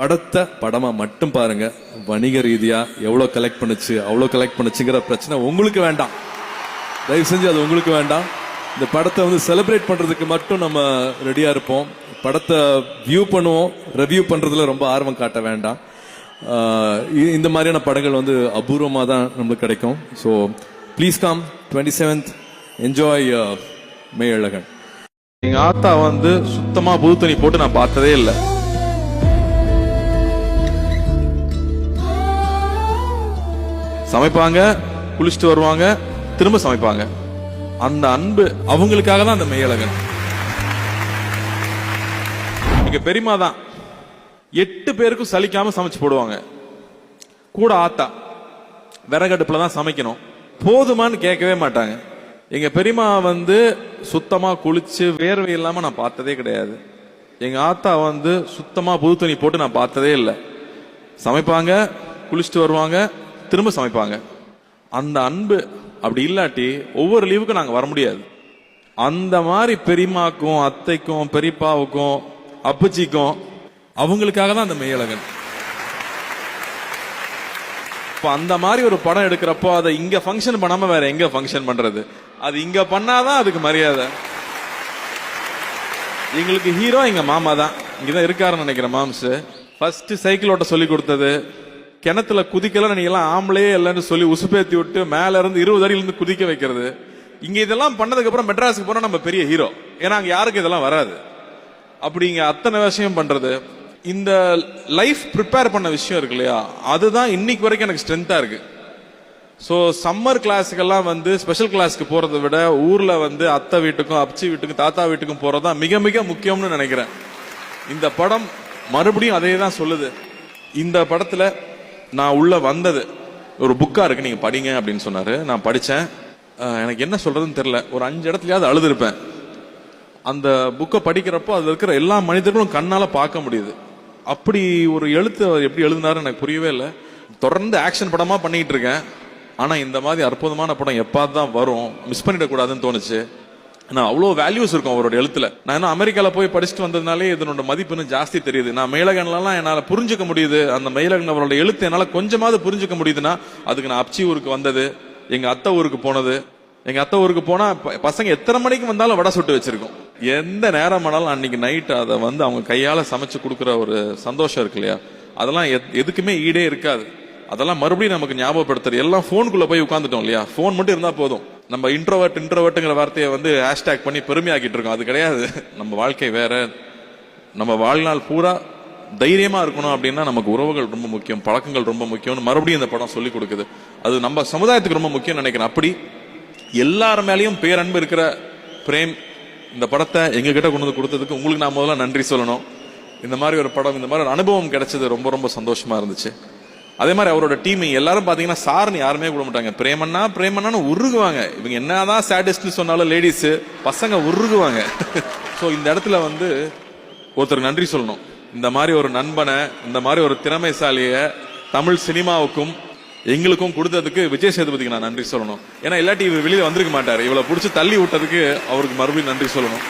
படத்தை படமா மட்டும் பாருங்க. வணிக ரீதியா எவ்வளவு கலெக்ட் பண்ணுச்சு அவ்வளவு கலெக்ட் பண்ணுச்சுங்கிற பிரச்சனை உங்களுக்கு வேண்டாம். தயவு செஞ்சு அது உங்களுக்கு வேண்டாம். இந்த படத்தை வந்து செலிப்ரேட் பண்றதுக்கு மட்டும் நம்ம ரெடியா இருப்போம். படத்தை வியூ பண்ணுவோம் ரிவ்யூ பண்றதுல ரொம்ப ஆர்வம் காட்ட வேண்டாம். இந்த மாதிரியான படங்கள் வந்து அபூர்வமாக தான் நம்மளுக்கு கிடைக்கும். So please come twenty seventh enjoy Meiyazhagan எங்கள் ஆத்தா வந்து சுத்தமாக புது துணி போட்டு நான் பார்த்ததே இல்லை. சமைப்பாங்க குளிச்சுட்டு வருவாங்க திரும்ப சமைப்பாங்க. அந்த அன்பு அவங்களுக்காக தான் அந்த மெய்யழகன் இங்க பெரியமா தான் எட்டு பேருக்கும் சலிக்காம சமைச்சு போடுவாங்க. கூட ஆத்தா விறகடுப்புல தான் சமைக்கணும். போதுமான்னு கேட்கவே மாட்டாங்க. எங்க பெரியம்மா வந்து சுத்தமா குளிச்சு வேர்வை இல்லாம நான் பார்த்ததே கிடையாது. எங்க ஆத்தா வந்து சுத்தமா புது துணி போட்டு நான் பார்த்ததே இல்லை. சமைப்பாங்க குளிச்சுட்டு வருவாங்க திரும்ப சமைப்பாங்க. அந்த அன்பு அப்படி இல்லாட்டி ஒவ்வொரு லீவுக்கும் நாங்கள் வர முடியாது. அந்த மாதிரி பெரியமாக்கும் அத்தைக்கும் பெரியப்பாவுக்கும் அப்பச்சிக்கும் அவங்களுக்காக தான் அந்த மெய்யழகன் இப்போ அந்த மாதிரி ஒரு படம் எடுக்கிறப்போ அதை இங்கே ஃபங்க்ஷன் பண்ணாமல் வேற எங்க ஃபங்க்ஷன் பண்றது? அது இங்கே பண்ணாதான் அதுக்கு மரியாதை. எங்களுக்கு ஹீரோ எங்கள் மாமா தான். இங்கே தான் இருக்காருன்னு நினைக்கிறேன் மாம்ஸு ஃபர்ஸ்ட் சைக்கிள் ஓட்ட சொல்லி கொடுத்தது. கிணத்துல குதிக்கலாம் நீங்க எல்லாம் ஆம்பளையே இல்லைன்னு சொல்லி உசுப்பேத்தி விட்டு மேல இருந்து இருபது அடியில இருந்து குதிக்க வைக்கிறது. இங்க இதெல்லாம் பண்ணதுக்கு அப்புறம் மெட்ராஸுக்கு போனா நம்ம பெரிய ஹீரோ ஏன்னா அங்க யாருக்கும் இதெல்லாம் வராது. அப்படி இங்க அத்தனை விஷயம் பண்றது. இந்த லைஃப் ப்ரிப்பேர் பண்ண விஷயம் இருக்கு இல்லையா? அதுதான் இன்னைக்கு வரைக்கும் எனக்கு ஸ்ட்ரென்த்தா இருக்கு. ஸோ சம்மர் கிளாஸுக்கெல்லாம் வந்து ஸ்பெஷல் கிளாஸ்க்கு போகிறத விட ஊர்ல வந்து அத்தை வீட்டுக்கும் அப்ச்சி வீட்டுக்கும் தாத்தா வீட்டுக்கும் போகிறது தான் மிக மிக முக்கியம்னு நினைக்கிறேன். இந்த படம் மறுபடியும் அதே தான் சொல்லுது. இந்த படத்துல நான் உள்ளே வந்தது. ஒரு புக்காக இருக்குது நீங்கள் படிங்க அப்படின்னு சொன்னார். நான் படித்தேன் எனக்கு என்ன சொல்கிறதுன்னு தெரில ஒரு அஞ்சு இடத்துலையாவது அழுதுருப்பேன். அந்த புக்கை படிக்கிறப்போ அதில் இருக்கிற எல்லா மனிதர்களும் கண்ணால் பார்க்க முடியுது. அப்படி ஒரு எழுத்து அவர் எப்படி எழுதினாரு எனக்கு புரியவே இல்லை. தொடர்ந்து ஆக்ஷன் படமாக பண்ணிக்கிட்டு இருக்கேன். ஆனால் இந்த மாதிரி அற்புதமான படம் எப்பாவது தான் வரும் மிஸ் பண்ணிடக்கூடாதுன்னு தோணுச்சு. நான் அவ்வளோ வேல்யூஸ் இருக்கும் அவரோட எழுத்துல. நான் இன்னும் அமெரிக்காவில் போய் படிச்சுட்டு வந்ததுனாலே இதனோட மதிப்பு இன்னும் ஜாஸ்தி தெரியுது. நான் மேலகன்லாம் என்னால் புரிஞ்சுக்க முடியுது. அந்த மேலகன் அவரோட எழுத்து என்னால் கொஞ்சமாவது புரிஞ்சுக்க முடியுதுன்னா அதுக்கு நான் அப்சி ஊருக்கு வந்தது எங்கள் அத்தை ஊருக்கு போனது. எங்கள் அத்தை ஊருக்கு போனால் பசங்க எத்தனை மணிக்கு வந்தாலும் வடை சுட்டு வச்சிருக்கோம். எந்த நேரம் ஆனாலும் அன்னைக்கு நைட் அதை வந்து அவங்க கையால் சமைச்சு கொடுக்குற ஒரு சந்தோஷம் இருக்கு இல்லையா? அதெல்லாம் எத்- எதுக்குமே ஈடே இருக்காது. அதெல்லாம் மறுபடியும் நமக்கு ஞாபகப்படுத்துறது. எல்லாம் ஃபோனுக்குள்ளே போய் உட்காந்துட்டோம் இல்லையா? ஃபோன் மட்டும் இருந்தால் போதும். நம்ம இன்ட்ரோவர்ட் இன்ட்ரோவர்ட்டுங்கிற வார்த்தையை வந்து ஹேஷ்டேக் பண்ணி பெருமையாக்கிட்டு இருக்கோம். அது கிடையாது. நம்ம வாழ்க்கை வேற. நம்ம வாழ்நாள் பூரா தைரியமா இருக்கணும் அப்படின்னா நமக்கு உறவுகள் ரொம்ப முக்கியம் பழக்கங்கள் ரொம்ப முக்கியம்னு மறுபடியும் இந்த படம் சொல்லி கொடுக்குது. அது நம்ம சமுதாயத்துக்கு ரொம்ப முக்கியம் நினைக்கிறேன். அப்படி எல்லார் மேலேயும் பேரன்பு இருக்கிற பிரேம் இந்த படத்தை எங்ககிட்ட கொண்டு வந்து கொடுத்ததுக்கு உங்களுக்கு நான் முதல்ல நன்றி சொல்லணும். இந்த மாதிரி ஒரு படம் இந்த மாதிரி ஒரு அனுபவம் கிடைச்சது ரொம்ப ரொம்ப சந்தோஷமா இருந்துச்சு. அதே மாதிரி அவரோட டீம் எல்லாரும் பாத்தீங்கன்னா சார்னு யாருமே கூட மாட்டாங்க. பிரேமண்ணா பிரேமண்ணான்னு உருகுவாங்க. இவங்க என்னதான் சேடிஸ்ட்னு சொன்னாலும் லேடிஸ் பசங்க உருகுவாங்க. ஸோ இந்த இடத்துல வந்து ஒருத்தர் நன்றி சொல்லணும். இந்த மாதிரி ஒரு நண்பனை இந்த மாதிரி ஒரு திறமைசாலிய தமிழ் சினிமாவுக்கும் எங்களுக்கும் கொடுத்ததுக்கு விஜய் சேதுபதிக்கு நான் நன்றி சொல்லணும். ஏன்னா இல்லாட்டி இவர் வெளியில வந்திருக்க மாட்டார். இவளை பிடிச்சி தள்ளி விட்டதுக்கு அவருக்கு மறுபடியும் நன்றி சொல்லணும்.